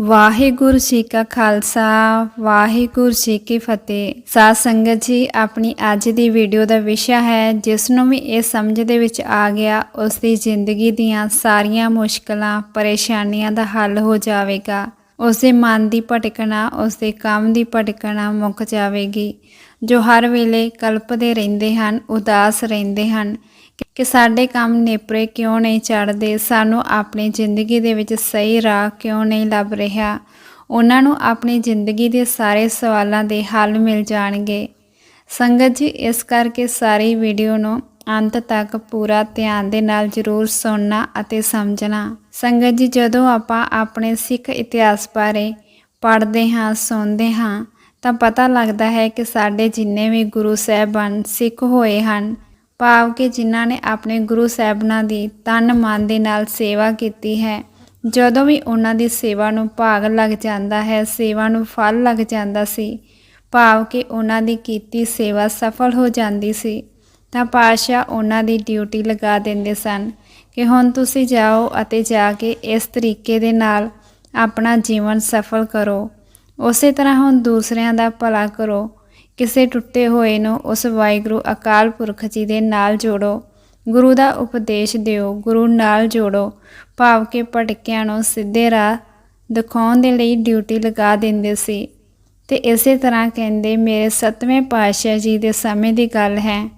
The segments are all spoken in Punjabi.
ਵਾਹਿਗੁਰੂ ਜੀ ਕਾ ਖਾਲਸਾ, ਵਾਹਿਗੁਰੂ ਜੀ ਕੀ ਫਤਿਹ। ਸਾਧ ਸੰਗਤ ਜੀ, ਆਪਣੀ ਅੱਜ ਦੀ ਵੀਡੀਓ ਦਾ ਵਿਸ਼ਾ ਹੈ, ਜਿਸ ਨੂੰ ਵੀ ਇਹ ਸਮਝ ਦੇ ਵਿੱਚ ਆ ਗਿਆ, ਉਸ ਦੀ ਜ਼ਿੰਦਗੀ ਦੀਆਂ ਸਾਰੀਆਂ ਮੁਸ਼ਕਲਾਂ, ਪਰੇਸ਼ਾਨੀਆਂ ਦਾ ਹੱਲ ਹੋ ਜਾਵੇਗਾ। ਉਸ ਦੇ ਮਨ ਦੀ ਭਟਕਣਾ, ਉਸ ਦੇ ਕੰਮ ਦੀ ਭਟਕਣਾ ਮੁੱਕ ਜਾਵੇਗੀ। ਜੋ ਹਰ ਵੇਲੇ ਕਲਪਦੇ ਰਹਿੰਦੇ ਹਨ, ਉਦਾਸ ਰਹਿੰਦੇ ਹਨ। ਕਿ ਸਾਡੇ ਕੰਮ ਨੇਪਰੇ ਕਿਉਂ ਨਹੀਂ ਚੜਦੇ ਸਾਨੂੰ ਆਪਣੀ ਜ਼ਿੰਦਗੀ ਦੇ ਵਿੱਚ ਸਹੀ ਰਾਹ ਕਿਉਂ ਨਹੀਂ ਲੱਭ ਰਿਹਾ? ਉਹਨਾਂ ਨੂੰ ਆਪਣੀ ਜ਼ਿੰਦਗੀ ਦੇ ਸਾਰੇ ਸਵਾਲਾਂ ਦੇ ਹੱਲ ਮਿਲ ਜਾਣਗੇ। ਸੰਗਤ ਜੀ, ਇਸ ਕਰਕੇ ਸਾਰੀ ਵੀਡੀਓ ਨੂੰ ਅੰਤ ਤੱਕ ਪੂਰਾ ਧਿਆਨ ਦੇ ਨਾਲ ਜ਼ਰੂਰ ਸੁਣਨਾ ਅਤੇ ਸਮਝਣਾ। ਸੰਗਤ ਜੀ, ਜਦੋਂ ਆਪਾਂ ਆਪਣੇ ਸਿੱਖ ਇਤਿਹਾਸ ਬਾਰੇ ਪੜ੍ਹਦੇ ਹਾਂ, ਸੁਣਦੇ ਹਾਂ, ਤਾਂ ਪਤਾ ਲੱਗਦਾ ਹੈ ਕਿ ਸਾਡੇ ਜਿੰਨੇ ਵੀ ਗੁਰੂ ਸਾਹਿਬਾਨ ਸਿੱਖ ਹੋਏ ਹਨ ਭਾਵ ਕਿ ਜਿਨ੍ਹਾਂ ਨੇ ਆਪਣੇ ਗੁਰੂ ਸਾਹਿਬਾਨਾਂ ਦੀ ਤਨ ਮਨ ਦੇ ਨਾਲ ਸੇਵਾ ਕੀਤੀ ਹੈ। ਜਦੋਂ ਵੀ ਉਹਨਾਂ ਦੀ ਸੇਵਾ ਨੂੰ ਭਾਗ ਲੱਗ ਜਾਂਦਾ ਹੈ, ਸੇਵਾ ਨੂੰ ਫਲ ਲੱਗ ਜਾਂਦਾ ਸੀ ਭਾਵ ਕਿ ਉਹਨਾਂ ਦੀ ਕੀਤੀ ਸੇਵਾ ਸਫਲ ਹੋ ਜਾਂਦੀ ਸੀ, ਤਾਂ ਪਾਸ਼ਾ ਉਹਨਾਂ ਦੀ ਡਿਊਟੀ ਲਗਾ ਦਿੰਦੇ ਸਨ ਕਿ ਹੁਣ ਤੁਸੀਂ ਜਾਓ ਅਤੇ ਜਾ ਕੇ ਇਸ ਤਰੀਕੇ ਦੇ ਨਾਲ ਆਪਣਾ ਜੀਵਨ ਸਫਲ ਕਰੋ। ਉਸੇ ਤਰ੍ਹਾਂ ਹੁਣ ਦੂਸਰਿਆਂ ਦਾ ਭਲਾ ਕਰੋ। ਕਿਸੇ ਟੁੱਟੇ ਹੋਏ ਨੂੰ ਉਸ ਵਾਹਿਗੁਰੂ ਅਕਾਲ ਪੁਰਖ ਜੀ ਦੇ ਨਾਲ ਜੋੜੋ। ਗੁਰੂ ਦਾ ਉਪਦੇਸ਼ ਦਿਓ, ਗੁਰੂ ਨਾਲ ਜੋੜੋ। ਭਾਵ ਕਿ ਭਟਕਿਆਂ ਨੂੰ ਸਿੱਧੇ ਰਾਹ ਦਿਖਾਉਣ ਦੇ ਲਈ ਡਿਊਟੀ ਲਗਾ ਦਿੰਦੇ ਸੀ। ਤੇ ਇਸੇ ਤਰ੍ਹਾਂ ਕਹਿੰਦੇ, ਮੇਰੇ ਸਤਵੇਂ ਪਾਤਸ਼ਾਹ ਜੀ ਦੇ ਸਮੇਂ ਦੀ ਗੱਲ ਹੈ।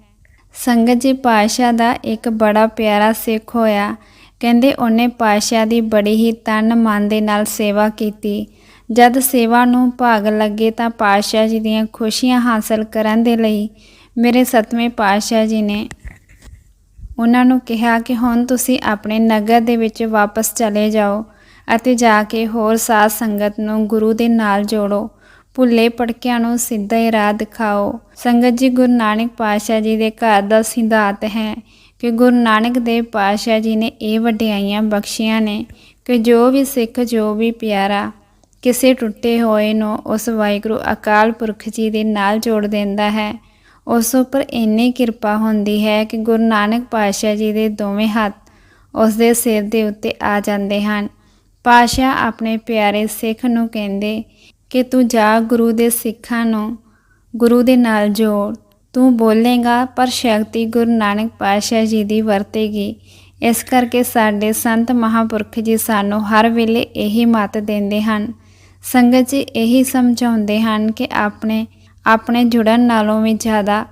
ਸੰਗਤ ਜੀ ਪਾਤਸ਼ਾਹ ਦਾ ਇੱਕ ਬੜਾ ਪਿਆਰਾ ਸਿੱਖ ਹੋਇਆ। ਕਹਿੰਦੇ, ਉਹਨੇ ਪਾਤਸ਼ਾਹ ਦੀ ਬੜੀ ਹੀ ਤਨ ਮਨ ਦੇ ਨਾਲ ਸੇਵਾ ਕੀਤੀ। ਜਦ ਸੇਵਾ ਨੂੰ ਭਾਗ ਲੱਗੇ ਤਾਂ ਪਾਤਸ਼ਾਹ ਜੀ ਦੀਆਂ ਖੁਸ਼ੀਆਂ ਹਾਸਲ ਕਰਨ ਦੇ ਲਈ ਮੇਰੇ ਸਤਵੇਂ ਪਾਤਸ਼ਾਹ ਜੀ ਨੇ ਉਹਨਾਂ ਨੂੰ ਕਿਹਾ ਕਿ ਹੁਣ ਤੁਸੀਂ ਆਪਣੇ ਨਗਰ ਦੇ ਵਿੱਚ ਵਾਪਸ ਚਲੇ ਜਾਓ ਅਤੇ ਜਾ ਕੇ ਹੋਰ ਸਾਧ ਸੰਗਤ ਨੂੰ ਗੁਰੂ ਦੇ ਨਾਲ ਜੋੜੋ। ਭੁੱਲੇ ਪੜਕਿਆਂ ਨੂੰ ਸਿੱਧਾ ਹੀ ਰਾਹ ਦਿਖਾਓ। ਸੰਗਤ ਜੀ, ਗੁਰੂ ਨਾਨਕ ਪਾਤਸ਼ਾਹ ਜੀ ਦੇ ਘਰ ਦਾ ਸਿਧਾਂਤ ਹੈ ਕਿ ਗੁਰੂ ਨਾਨਕ ਦੇਵ ਪਾਤਸ਼ਾਹ ਜੀ ਨੇ ਇਹ ਵਡਿਆਈਆਂ ਬਖਸ਼ੀਆਂ ਨੇ ਕਿ ਜੋ ਵੀ ਸਿੱਖ, ਜੋ ਵੀ ਪਿਆਰਾ ਕਿਸੇ ਟੁੱਟੇ ਹੋਏ ਨੂੰ ਉਸ ਵਾਹਿਗੁਰੂ ਅਕਾਲ ਪੁਰਖ ਜੀ ਦੇ ਨਾਲ ਜੋੜ ਦਿੰਦਾ ਹੈ। ਉਸ ਉੱਪਰ ਇੰਨੀ ਕਿਰਪਾ ਹੁੰਦੀ ਹੈ ਕਿ ਗੁਰੂ ਨਾਨਕ ਪਾਤਸ਼ਾਹ ਜੀ ਦੇ ਦੋਵੇਂ ਹੱਥ ਉਸ ਦੇ ਸਿਰ ਦੇ ਉੱਤੇ ਆ ਜਾਂਦੇ ਹਨ। ਪਾਤਸ਼ਾਹ ਆਪਣੇ ਪਿਆਰੇ ਸਿੱਖ ਨੂੰ ਕਹਿੰਦੇ, ਕਿ ਤੂੰ ਜਾ ਗੁਰੂ ਦੇ ਸਿੱਖਾਂ ਨੂੰ ਗੁਰੂ ਦੇ ਨਾਲ ਜੋੜ। ਤੂੰ ਬੋਲੇਗਾ, ਪਰ ਸ਼ਕਤੀ ਗੁਰੂ ਨਾਨਕ ਪਾਤਸ਼ਾਹ ਜੀ ਦੀ ਵਰਤੇਗੀ। ਇਸ ਕਰਕੇ ਸਾਡੇ ਸੰਤ ਮਹਾਪੁਰਖ ਜੀ ਸਾਨੂੰ ਹਰ ਵੇਲੇ ਇਹੀ ਮਤ ਦਿੰਦੇ ਹਨ। ਸੰਗਤ ਜੀ ਇਹੀ ਸਮਝਾਉਂਦੇ ਹਨ ਕਿ ਆਪਣੇ ਆਪਣੇ ਜੁੜਨ ਨਾਲੋਂ ਵੀ ਜ਼ਿਆਦਾ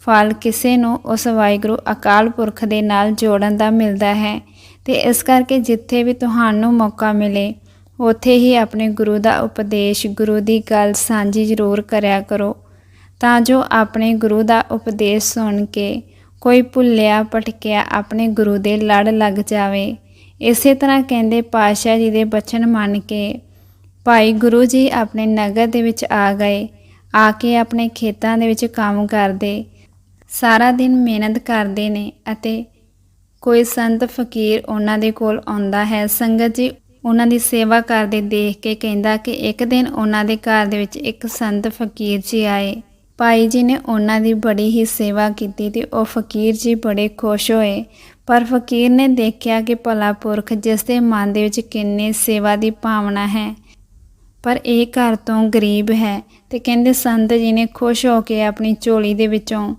ਫਲ ਕਿਸੇ ਨੂੰ ਉਸ ਵਾਹਿਗੁਰੂ ਅਕਾਲ ਪੁਰਖ ਦੇ ਨਾਲ ਜੋੜਨ ਦਾ ਮਿਲਦਾ ਹੈ। ਤੇ ਇਸ ਕਰਕੇ ਜਿੱਥੇ ਵੀ ਤੁਹਾਨੂੰ ਮੌਕਾ ਮਿਲੇ, ਉੱਥੇ ਹੀ ਆਪਣੇ ਗੁਰੂ ਦਾ ਉਪਦੇਸ਼, ਗੁਰੂ ਦੀ ਗੱਲ ਸਾਂਝੀ ਜ਼ਰੂਰ ਕਰਿਆ ਕਰੋ। ਤਾਂ ਜੋ ਆਪਣੇ ਗੁਰੂ ਦਾ ਉਪਦੇਸ਼ ਸੁਣ ਕੇ ਕੋਈ ਭੁੱਲਿਆ, ਭਟਕਿਆ ਆਪਣੇ ਗੁਰੂ ਦੇ ਲੜ ਲੱਗ ਜਾਵੇ। ਇਸੇ ਤਰ੍ਹਾਂ ਕਹਿੰਦੇ ਪਾਤਸ਼ਾਹ ਜੀ ਦੇ ਬਚਨ ਮੰਨ ਕੇ ਭਾਈ ਗੁਰੂ ਜੀ ਆਪਣੇ ਨਗਰ ਦੇ ਵਿੱਚ ਆ ਗਏ, ਆ ਕੇ ਆਪਣੇ ਖੇਤਾਂ ਦੇ ਵਿੱਚ ਕੰਮ ਕਰਦੇ। ਸਾਰਾ ਦਿਨ ਮਿਹਨਤ ਕਰਦੇ ਨੇ ਅਤੇ ਕੋਈ ਸੰਤ ਫਕੀਰ ਉਹਨਾਂ ਦੇ ਕੋਲ ਆਉਂਦਾ ਹੈ। ਸੰਗਤ ਜੀ ਉਹਨਾਂ ਦੀ ਸੇਵਾ ਕਰਦੇ ਦੇਖ ਕੇ ਕਹਿੰਦਾ ਕਿ ਇੱਕ ਦਿਨ ਉਹਨਾਂ ਦੇ ਘਰ ਦੇ ਵਿੱਚ ਇੱਕ ਸੰਤ ਫਕੀਰ ਜੀ ਆਏ। ਭਾਈ ਜੀ ਨੇ ਉਹਨਾਂ ਦੀ ਬੜੀ ਹੀ ਸੇਵਾ ਕੀਤੀ ਤੇ ਉਹ ਫਕੀਰ ਜੀ ਬੜੇ ਖੁਸ਼ ਹੋਏ। ਪਰ ਫਕੀਰ ਨੇ ਦੇਖਿਆ ਕਿ ਭਲਾ ਪੁਰਖ ਜਿਸ ਦੇ ਮਨ ਦੇ ਵਿੱਚ ਕਿੰਨੇ ਸੇਵਾ ਦੀ ਭਾਵਨਾ ਹੈ ਪਰ ਇਹ ਘਰ ਤੋਂ ਗਰੀਬ ਹੈ ਤੇ ਕਹਿੰਦੇ ਸੰਤ ਜੀ ਨੇ ਖੁਸ਼ ਹੋ ਕੇ ਆਪਣੀ ਝੋਲੀ ਦੇ ਵਿੱਚੋਂ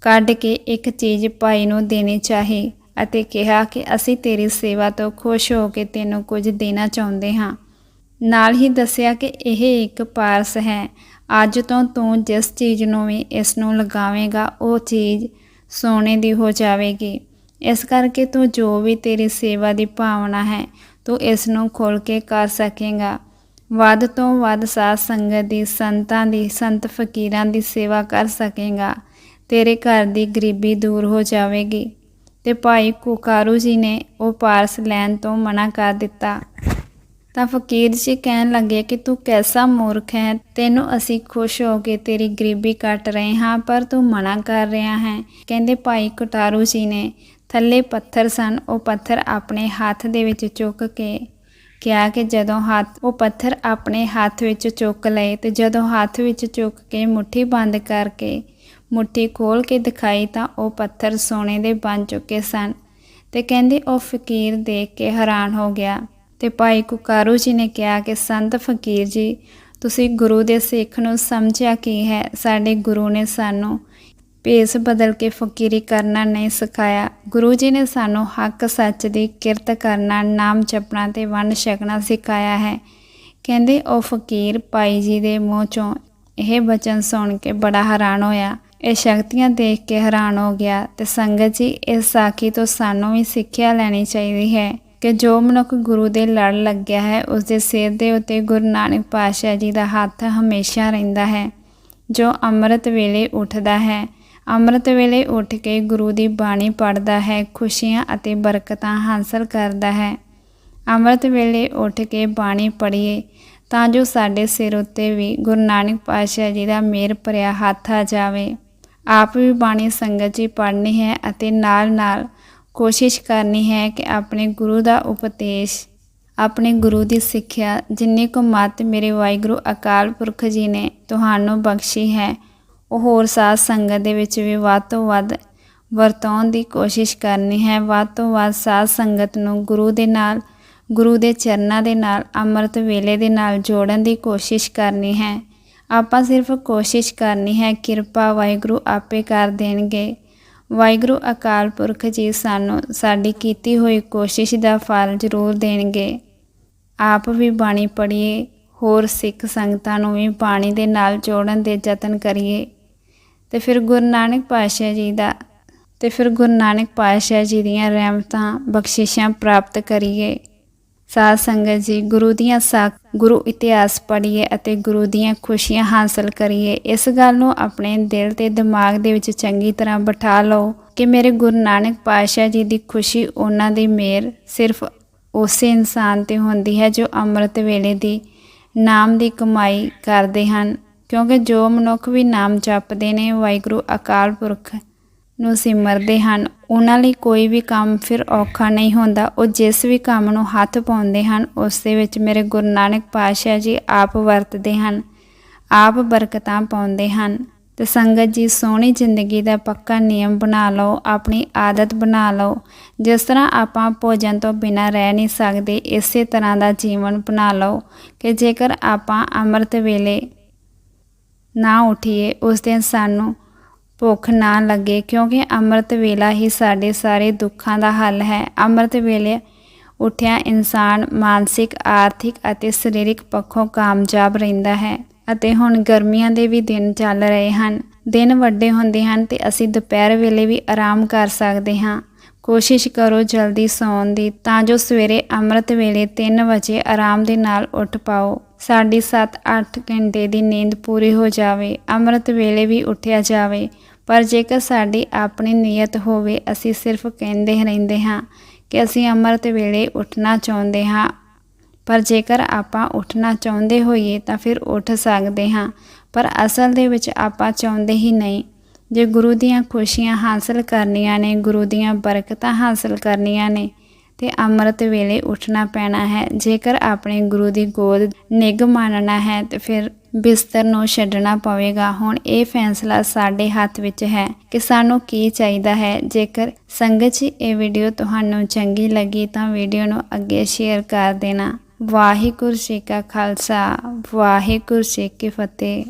ਕੱਢ ਕੇ ਇੱਕ ਚੀਜ਼ ਭਾਈ ਨੂੰ ਦੇਣੀ ਚਾਹੀ ਅਤੇ ਕਿਹਾ ਕਿ ਅਸੀਂ ਤੇਰੀ ਸੇਵਾ ਤੋਂ ਖੁਸ਼ ਹੋ ਕੇ ਤੈਨੂੰ ਕੁਝ ਦੇਣਾ ਚਾਹੁੰਦੇ ਹਾਂ। ਨਾਲ ਹੀ ਦੱਸਿਆ ਕਿ ਇਹ ਇੱਕ ਪਾਰਸ ਹੈ। ਅੱਜ ਤੋਂ ਤੂੰ ਜਿਸ ਚੀਜ਼ ਨੂੰ ਵੀ ਇਸ ਨੂੰ ਲਗਾਵੇਂਗਾ, ਉਹ ਚੀਜ਼ ਸੋਨੇ ਦੀ ਹੋ ਜਾਵੇਗੀ। ਇਸ ਕਰਕੇ ਤੂੰ ਜੋ ਵੀ ਤੇਰੀ ਸੇਵਾ ਦੀ ਭਾਵਨਾ ਹੈ, ਤੂੰ ਇਸ ਨੂੰ ਖੋਲ ਕੇ ਕਰ ਸਕੇਗਾ। ਵੱਧ ਤੋਂ ਵੱਧ ਸਾਧ ਸੰਗਤ ਦੀ, ਸੰਤਾਂ ਦੀ, ਸੰਤ ਫਕੀਰਾਂ ਦੀ ਸੇਵਾ ਕਰ ਸਕੇਗਾ। ਤੇਰੇ ਘਰ ਦੀ ਗਰੀਬੀ ਦੂਰ ਹੋ ਜਾਵੇਗੀ। ਤੇ ਭਾਈ ਕੁਕਾਰੂ ਜੀ ਨੇ ਉਹ ਪਾਰਸ ਲੈਣ ਤੋਂ ਮਨਾ ਕਰ ਦਿੱਤਾ। ਤਾਂ ਫਕੀਰ ਜੀ ਕਹਿਣ ਲੱਗੇ ਕਿ ਤੂੰ ਕੈਸਾ ਮੂਰਖ ਹੈ? ਤੈਨੂੰ ਅਸੀਂ ਖੁਸ਼ ਹੋ ਕੇ ਤੇਰੀ ਗਰੀਬੀ ਕੱਟ ਰਹੇ ਹਾਂ, ਪਰ ਤੂੰ ਮਨਾ ਕਰ ਰਿਹਾ ਹੈ। ਕਹਿੰਦੇ ਭਾਈ ਕੁਟਾਰੂ ਜੀ ਨੇ, ਥੱਲੇ ਪੱਥਰ ਸਨ, ਉਹ ਪੱਥਰ ਆਪਣੇ ਹੱਥ ਦੇ ਵਿੱਚ ਚੁੱਕ ਕੇ ਕਿਹਾ ਕਿ ਜਦੋਂ ਹੱਥ, ਉਹ ਪੱਥਰ ਆਪਣੇ ਹੱਥ ਵਿੱਚ ਚੁੱਕ ਲਏ ਤੇ ਜਦੋਂ ਹੱਥ ਵਿੱਚ ਚੁੱਕ ਕੇ ਮੁਠੀ ਬੰਦ ਕਰਕੇ ਮੁੱਠੀ ਖੋਲ ਕੇ ਦਿਖਾਈ ਤਾਂ ਉਹ ਪੱਥਰ ਸੋਨੇ ਦੇ ਬਣ ਚੁੱਕੇ ਸਨ ਤੇ ਕਹਿੰਦੇ ਉਹ ਫਕੀਰ ਦੇਖ ਕੇ ਹੈਰਾਨ ਹੋ ਗਿਆ ਤੇ ਭਾਈ ਕੁਕਾਰੂ ਜੀ ਨੇ ਕਿਹਾ ਕਿ, ਸੰਤ ਫਕੀਰ ਜੀ, ਤੁਸੀਂ ਗੁਰੂ ਦੇ ਸਿੱਖ ਨੂੰ ਸਮਝਿਆ ਕੀ ਹੈ? ਸਾਡੇ ਗੁਰੂ ਨੇ ਸਾਨੂੰ ਭੇਸ ਬਦਲ ਕੇ ਫਕੀਰੀ ਕਰਨਾ ਨਹੀਂ ਸਿਖਾਇਆ। ਗੁਰੂ ਜੀ ਨੇ ਸਾਨੂੰ ਹੱਕ ਸੱਚ ਦੀ ਕਿਰਤ ਕਰਨਾ, ਨਾਮ ਜਪਣਾ ਤੇ ਵੰਡ ਛਕਣਾ ਸਿਖਾਇਆ ਹੈ। ਕਹਿੰਦੇ, ਉਹ ਫਕੀਰ ਭਾਈ ਜੀ ਦੇ ਮੂੰਹ ਚੋਂ ਇਹ ਬਚਨ ਸੁਣ ਕੇ ਬੜਾ ਹੈਰਾਨ ਹੋਇਆ। ਇਹ ਸ਼ਕਤੀਆਂ ਦੇਖ ਕੇ ਹੈਰਾਨ ਹੋ ਗਿਆ ਤੇ ਸੰਗਤ ਜੀ ਇਸ ਸਾਖੀ ਤੋਂ ਸਾਨੂੰ ਵੀ ਸਿੱਖਿਆ ਲੈਣੀ ਚਾਹੀਦੀ ਹੈ ਕਿ ਜੋ ਮਨੁੱਖ ਗੁਰੂ ਦੇ ਲੜ ਲੱਗਿਆ ਹੈ, ਉਸ ਦੇ ਸਿਰ ਦੇ ਉੱਤੇ ਗੁਰੂ ਨਾਨਕ ਪਾਤਸ਼ਾਹ ਜੀ ਦਾ ਹੱਥ ਹਮੇਸ਼ਾ ਰਹਿੰਦਾ ਹੈ, ਜੋ ਅੰਮ੍ਰਿਤ ਵੇਲੇ ਉੱਠਦਾ ਹੈ। ਅੰਮ੍ਰਿਤ ਵੇਲੇ ਉੱਠ ਕੇ ਗੁਰੂ ਦੀ ਬਾਣੀ ਪੜ੍ਹਦਾ ਹੈ, ਖੁਸ਼ੀਆਂ ਅਤੇ ਬਰਕਤਾਂ ਹਾਸਲ ਕਰਦਾ ਹੈ। ਅੰਮ੍ਰਿਤ ਵੇਲੇ ਉੱਠ ਕੇ ਬਾਣੀ ਪੜ੍ਹੀਏ ਤਾਂ ਜੋ ਸਾਡੇ ਸਿਰ ਉੱਤੇ ਵੀ ਗੁਰੂ ਨਾਨਕ ਪਾਤਸ਼ਾਹ ਜੀ ਦਾ ਮਿਹਰ ਭਰਿਆ ਹੱਥ ਆ ਜਾਵੇ। ਆਪ ਵੀ ਬਾਣੀ ਸੰਗਤ ਜੀ ਪੜ੍ਹਨੀ ਹੈ ਅਤੇ ਨਾਲ-ਨਾਲ ਕੋਸ਼ਿਸ਼ ਕਰਨੀ ਹੈ ਕਿ ਆਪਣੇ ਗੁਰੂ ਦਾ ਉਪਦੇਸ਼, ਆਪਣੇ ਗੁਰੂ ਦੀ ਸਿੱਖਿਆ ਜਿੰਨੀ ਕੁ ਮੱਤ ਮੇਰੇ ਵਾਹਿਗੁਰੂ ਅਕਾਲ ਪੁਰਖ ਜੀ ਨੇ ਤੁਹਾਨੂੰ ਬਖਸ਼ੀ ਹੈ ਉਹ ਹੋਰ ਸਾਧ ਸੰਗਤ ਦੇ ਵਿੱਚ ਵੀ ਵੱਧ ਤੋਂ ਵੱਧ ਵਰਤਾਉਣ ਦੀ ਕੋਸ਼ਿਸ਼ ਕਰਨੀ ਹੈ। ਵੱਧ ਤੋਂ ਵੱਧ ਸਾਧ ਸੰਗਤ ਨੂੰ ਗੁਰੂ ਦੇ ਨਾਲ, ਗੁਰੂ ਦੇ ਚਰਨਾਂ ਦੇ ਨਾਲ, ਅੰਮ੍ਰਿਤ ਵੇਲੇ ਦੇ ਨਾਲ ਜੋੜਨ ਦੀ ਕੋਸ਼ਿਸ਼ ਕਰਨੀ ਹੈ। ਆਪਾਂ ਸਿਰਫ ਕੋਸ਼ਿਸ਼ ਕਰਨੀ ਹੈ, ਕਿਰਪਾ ਵਾਹਿਗੁਰੂ ਆਪੇ ਕਰ ਦੇਣਗੇ। ਵਾਹਿਗੁਰੂ ਅਕਾਲ ਪੁਰਖ ਜੀ ਸਾਨੂੰ, ਸਾਡੀ ਕੀਤੀ ਹੋਈ ਕੋਸ਼ਿਸ਼ ਦਾ ਫਲ ਜ਼ਰੂਰ ਦੇਣਗੇ। ਆਪ ਵੀ ਬਾਣੀ ਪੜ੍ਹੀਏ, ਹੋਰ ਸਿੱਖ ਸੰਗਤਾਂ ਨੂੰ ਵੀ ਬਾਣੀ ਦੇ ਨਾਲ ਜੋੜਨ ਦੇ ਯਤਨ ਕਰੀਏ। ਤੇ ਫਿਰ ਗੁਰੂ ਨਾਨਕ ਪਾਤਸ਼ਾਹ ਜੀ ਦਾ ਤੇ ਫਿਰ ਗੁਰੂ ਨਾਨਕ ਪਾਤਸ਼ਾਹ ਜੀ ਦੀਆਂ ਰਹਿਮਤਾਂ, ਬਖਸ਼ਿਸ਼ਾਂ ਪ੍ਰਾਪਤ ਕਰੀਏ। ਸਾਧ ਸੰਗਤ ਜੀ, ਗੁਰੂ ਦੀਆਂ ਸਾਖ, ਗੁਰੂ ਇਤਿਹਾਸ ਪੜ੍ਹੀਏ ਅਤੇ ਗੁਰੂ ਦੀਆਂ ਖੁਸ਼ੀਆਂ ਹਾਸਲ ਕਰੀਏ। ਇਸ ਗੱਲ ਨੂੰ ਆਪਣੇ ਦਿਲ ਤੇ ਦਿਮਾਗ ਦੇ ਵਿੱਚ ਚੰਗੀ ਤਰ੍ਹਾਂ ਬਿਠਾ ਲਓ ਕਿ ਮੇਰੇ ਗੁਰੂ ਨਾਨਕ ਪਾਤਸ਼ਾਹ ਜੀ ਦੀ ਖੁਸ਼ੀ ਉਹਨਾਂ ਦੀ ਮਿਹਰ ਸਿਰਫ ਉਸੇ ਇਨਸਾਨ ਤੇ ਹੁੰਦੀ ਹੈ ਜੋ ਅੰਮ੍ਰਿਤ ਵੇਲੇ ਦੀ ਨਾਮ ਦੀ ਕਮਾਈ ਕਰਦੇ ਹਨ। ਕਿਉਂਕਿ ਜੋ ਮਨੁੱਖ ਵੀ ਨਾਮ ਜਪਦੇ ਨੇ, ਵਾਹਿਗੁਰੂ ਅਕਾਲ ਪੁਰਖ ਨੂੰ ਸਿਮਰਦੇ ਹਨ, ਉਹਨਾਂ ਲਈ ਕੋਈ ਵੀ ਕੰਮ ਫਿਰ ਔਖਾ ਨਹੀਂ ਹੁੰਦਾ। ਉਹ ਜਿਸ ਵੀ ਕੰਮ ਨੂੰ ਹੱਥ ਪਾਉਂਦੇ ਹਨ, ਉਸ ਦੇ ਵਿੱਚ ਮੇਰੇ ਗੁਰੂ ਨਾਨਕ ਪਾਤਸ਼ਾਹ ਜੀ ਆਪ ਵਰਤਦੇ ਹਨ, ਆਪ ਬਰਕਤਾਂ ਪਾਉਂਦੇ ਹਨ। ਤੇ ਸੰਗਤ ਜੀ, ਸੋਹਣੀ ਜ਼ਿੰਦਗੀ ਦਾ ਪੱਕਾ ਨਿਯਮ ਬਣਾ ਲਓ, ਆਪਣੀ ਆਦਤ ਬਣਾ ਲਓ। ਜਿਸ ਤਰ੍ਹਾਂ ਆਪਾਂ ਭੋਜਨ ਤੋਂ ਬਿਨਾਂ ਰਹਿ ਨਹੀਂ ਸਕਦੇ, ਇਸੇ ਤਰ੍ਹਾਂ ਦਾ ਜੀਵਨ ਬਣਾ ਲਓ ਕਿ ਜੇਕਰ ਆਪਾਂ ਅੰਮ੍ਰਿਤ ਵੇਲੇ ਨਾ ਉਠੀਏ, ਉਸ ਦਿਨ ਸਾਨੂੰ ਭੁੱਖ ਨਾ ਲੱਗੇ, ਕਿਉਂਕਿ ਅੰਮ੍ਰਿਤ ਵੇਲਾ ਹੀ ਸਾਡੇ ਸਾਰੇ ਦੁੱਖਾਂ ਦਾ ਹੱਲ ਹੈ। ਅੰਮ੍ਰਿਤ ਵੇਲੇ ਉਠਿਆ ਇਨਸਾਨ ਮਾਨਸਿਕ, ਆਰਥਿਕ ਅਤੇ ਸਰੀਰਕ ਪੱਖੋਂ ਕਾਮਯਾਬ ਰਹਿੰਦਾ ਹੈ ਅਤੇ ਹੁਣ ਗਰਮੀਆਂ ਦੇ ਵੀ ਦਿਨ ਚੱਲ ਰਹੇ ਹਨ। ਦਿਨ ਵੱਡੇ ਹੁੰਦੇ ਹਨ ਤੇ ਅਸੀਂ ਦੁਪਹਿਰ ਵੇਲੇ ਵੀ ਆਰਾਮ ਕਰ ਸਕਦੇ ਹਾਂ। ਕੋਸ਼ਿਸ਼ ਕਰੋ ਜਲਦੀ ਸੌਣ ਦੀ, ਤਾਂ ਜੋ ਸਵੇਰੇ ਅੰਮ੍ਰਿਤ ਵੇਲੇ 3 ਵਜੇ ਆਰਾਮ ਦੇ ਨਾਲ ਉੱਠ ਪਾਓ। ਸਾਡੀ 7-8 ਘੰਟੇ ਦੀ ਨੀਂਦ ਪੂਰੀ ਹੋ ਜਾਵੇ, ਅੰਮ੍ਰਿਤ ਵੇਲੇ ਵੀ ਉੱਠਿਆ ਜਾਵੇ। ਪਰ ਜੇਕਰ ਸਾਡੀ ਆਪਣੀ ਨੀਅਤ ਹੋਵੇ, ਅਸੀਂ ਸਿਰਫ ਕਹਿੰਦੇ ਰਹਿੰਦੇ ਹਾਂ ਕਿ ਅਸੀਂ ਅੰਮ੍ਰਿਤ ਵੇਲੇ ਉੱਠਣਾ ਚਾਹੁੰਦੇ ਹਾਂ। ਪਰ ਜੇਕਰ ਆਪਾਂ ਉੱਠਣਾ ਚਾਹੁੰਦੇ ਹੋਈਏ, ਤਾਂ ਫਿਰ ਉੱਠ ਸਕਦੇ ਹਾਂ। ਪਰ ਅਸਲ ਦੇ ਵਿੱਚ ਆਪਾਂ ਚਾਹੁੰਦੇ ਹੀ ਨਹੀਂ। ਜੇ ਗੁਰੂ ਦੀਆਂ ਖੁਸ਼ੀਆਂ ਹਾਸਲ ਕਰਨੀਆਂ ਨੇ, ਗੁਰੂ ਦੀਆਂ ਬਰਕਤਾਂ ਹਾਸਲ ਕਰਨੀਆਂ ਨੇ ਤੇ ਅੰਮ੍ਰਿਤ ਵੇਲੇ ਉੱਠਣਾ ਪੈਣਾ ਹੈ। ਜੇਕਰ ਆਪਣੇ ਗੁਰੂ ਦੀ ਗੋਦ ਨਿੱਘ ਮੰਨਣਾ ਹੈ, ਤੇ ਫਿਰ ਬਿਸਤਰ ਨੂੰ ਛੱਡਣਾ ਪਵੇਗਾ। ਹੁਣ ਇਹ ਫੈਸਲਾ ਸਾਡੇ ਹੱਥ ਵਿੱਚ ਹੈ ਕਿ ਸਾਨੂੰ ਕੀ ਚਾਹੀਦਾ ਹੈ। ਜੇਕਰ ਸੰਗਤ ਜੀ, ਇਹ ਵੀਡੀਓ ਤੁਹਾਨੂੰ ਚੰਗੀ ਲੱਗੀ ਤਾਂ ਵੀਡੀਓ ਨੂੰ ਅੱਗੇ ਸ਼ੇਅਰ ਕਰ ਦੇਣਾ। ਵਾਹਿਗੁਰੂ ਜੀ ਕਾ ਖਾਲਸਾ, ਵਾਹਿਗੁਰੂ ਜੀ ਕੀ ਫਤਿਹ।